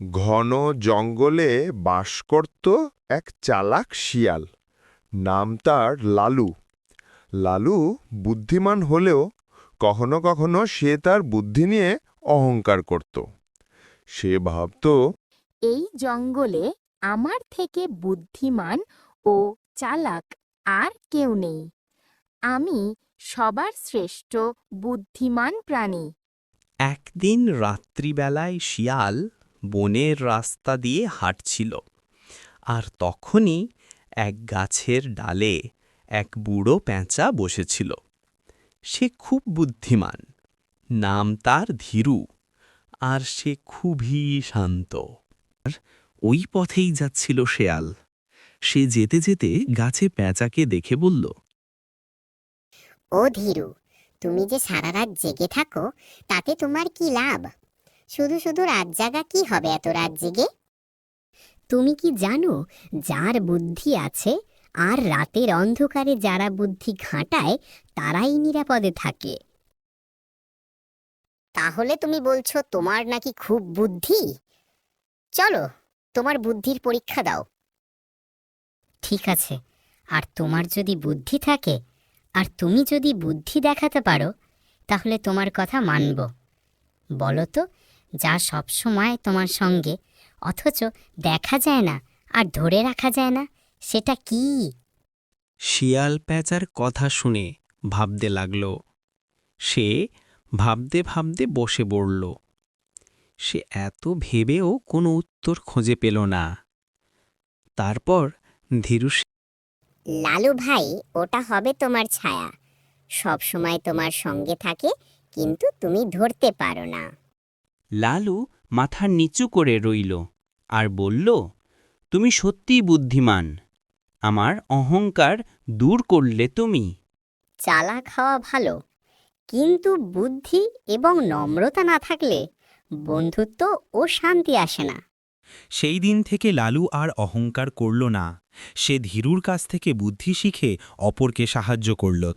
ঘন জঙ্গলে বাস করত এক চালাক শিয়াল। নাম তার লালু। লালু বুদ্ধিমান হলেও কখনো কখনো সে তার বুদ্ধি নিয়ে অহংকার করত। সে ভাবত এই জঙ্গলে আমার থেকে বুদ্ধিমান ও চালাক আর কেউ নেই। আমি সবার শ্রেষ্ঠ বুদ্ধিমান প্রাণী। একদিন রাত্রিবেলায় শিয়াল বনের রাস্তা দিয়ে হাঁটছিল। আর তখনই এক গাছের ডালে এক বুড়ো প্যাঁচা বসেছিল। সে খুব বুদ্ধিমান, নাম তার ধীরু, আর সে খুবই শান্ত। আর ওই পথেই যাচ্ছিল শেয়াল। সে যেতে যেতে গাছে প্যাঁচাকে দেখে বলল, ও ধীরু, তুমি যে সারা রাত জেগে থাকো, তাতে তোমার কি লাভ? শুধু শুধু রাত জাগা কি হবে এত রাত জেগে? তুমি কি জানো, যার বুদ্ধি আছে আর রাতের অন্ধকারে যারা বুদ্ধি ঘাঁটায় তারাই নিরাপদে থাকে। তাহলে তুমি বলছো তোমার নাকি খুব বুদ্ধি? চলো, তোমার বুদ্ধির পরীক্ষা দাও। ঠিক আছে, আর তোমার যদি বুদ্ধি থাকে, আর তুমি যদি বুদ্ধি দেখাতে পারো, তাহলে তোমার কথা মানব। বলো তো যা সব সময় তোমার সঙ্গে। অথচ দেখা যায় না আর ধরে রাখা যায় না সেটা কি? শিয়াল প্যাঁচার কথা শুনে ভাবতে লাগল। সে ভাবতে ভাবতে বসে পড়ল। সে এত ভেবেও কোনো উত্তর খুঁজে পেল না। তারপর ধীরু লালু ভাই ওটা হবে তোমার ছায়া। সব সময় তোমার সঙ্গে থাকে কিন্তু তুমি ধরতে পারো না। লালু মাথা নিচু করে রইল আর বলল তুমি সত্যিই বুদ্ধিমান। আমার অহংকার দূর করলে তুমি। চালা খাওয়া ভালো। কিন্তু বুদ্ধি এবং নম্রতা না থাকলে বন্ধুত্ব ও শান্তি আসে না। সেই দিন থেকে লালু আর অহংকার করল না। সে ধীরুর কাছ থেকে বুদ্ধি শিখে অপরকে সাহায্য করল।